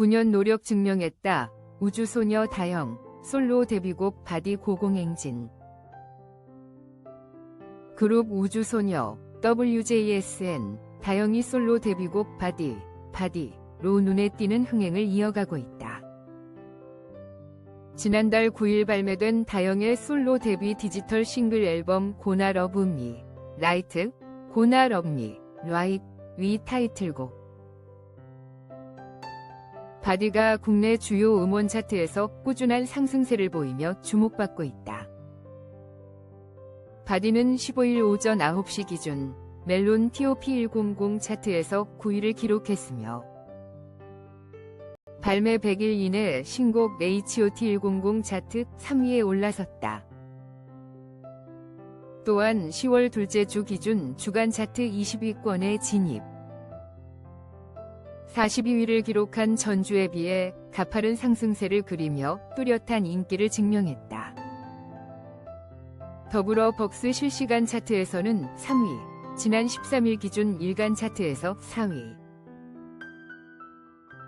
9년 노력 증명했다. 우주소녀 다영, 솔로 데뷔곡 바디 고공행진. 그룹 우주소녀, WJSN, 다영이 솔로 데뷔곡 바디, 바디로 눈에 띄는 흥행을 이어가고 있다. 지난달 9일 발매된 다영의 솔로 데뷔 디지털 싱글 앨범 고나 러브 미, 라이트, 고나 러브 미, 라이트, 위 타이틀곡. 바디가 국내 주요 음원 차트에서 꾸준한 상승세를 보이며 주목받고 있다. 바디는 15일 오전 9시 기준 멜론 TOP100 차트에서 9위를 기록했으며 발매 100일 이내 신곡 HOT100 차트 3위에 올라섰다. 또한 10월 둘째 주 기준 주간 차트 20위권에 진입. 42위를 기록한 전주에 비해 가파른 상승세를 그리며 뚜렷한 인기를 증명했다. 더불어 벅스 실시간 차트에서는 3위, 지난 13일 기준 일간 차트에서 4위.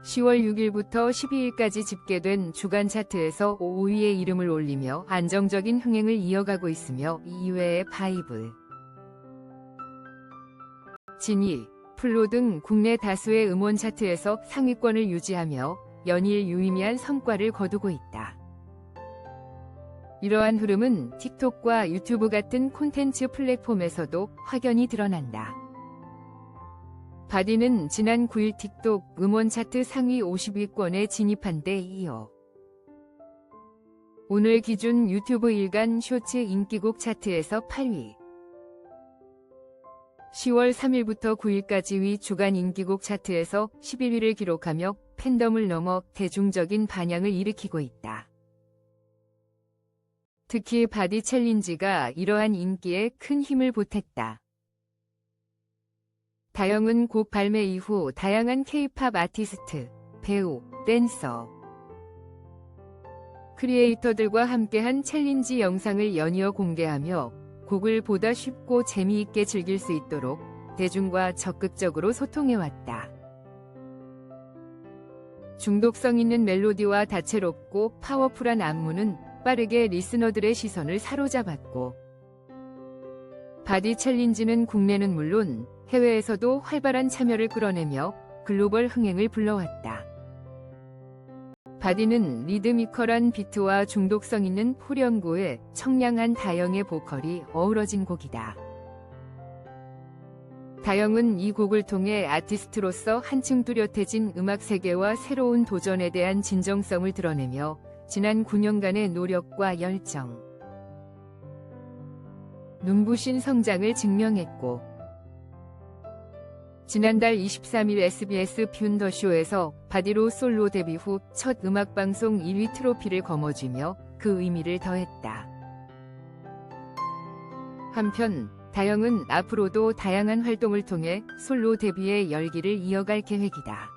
10월 6일부터 12일까지 집계된 주간 차트에서 5위의 이름을 올리며 안정적인 흥행을 이어가고 있으며 이외의 바이브, 진이, 플로 등 국내 다수의 음원 차트에서 상위권을 유지하며 연일 유의미한 성과를 거두고 있다. 이러한 흐름은 틱톡과 유튜브 같은 콘텐츠 플랫폼에서도 확연히 드러난다. 바디는 지난 9일 틱톡 음원 차트 상위 50위권에 진입한 데 이어 오늘 기준 유튜브 일간 쇼츠 인기곡 차트에서 8위, 10월 3일부터 9일까지 위 주간 인기곡 차트에서 11위를 기록하며 팬덤을 넘어 대중적인 반향을 일으키고 있다. 특히 바디 챌린지가 이러한 인기에 큰 힘을 보탰다. 다영은 곡 발매 이후 다양한 케이팝 아티스트, 배우, 댄서, 크리에이터들과 함께한 챌린지 영상을 연이어 공개하며 곡을 보다 쉽고 재미있게 즐길 수 있도록 대중과 적극적으로 소통해왔다. 중독성 있는 멜로디와 다채롭고 파워풀한 안무는 빠르게 리스너들의 시선을 사로잡았고 바디 챌린지는 국내는 물론 해외에서도 활발한 참여를 끌어내며 글로벌 흥행을 불러왔다. 바디는 리드미컬한 비트와 중독성 있는 후렴구에 청량한 다영의 보컬이 어우러진 곡이다. 다영은 이 곡을 통해 아티스트로서 한층 뚜렷해진 음악 세계와 새로운 도전에 대한 진정성을 드러내며 지난 9년간의 노력과 열정, 눈부신 성장을 증명했고, 지난달 23일 SBS 뷰더쇼에서 바디로 솔로 데뷔 후 첫 음악방송 1위 트로피를 거머쥐며 그 의미를 더했다. 한편 다영은 앞으로도 다양한 활동을 통해 솔로 데뷔의 열기를 이어갈 계획이다.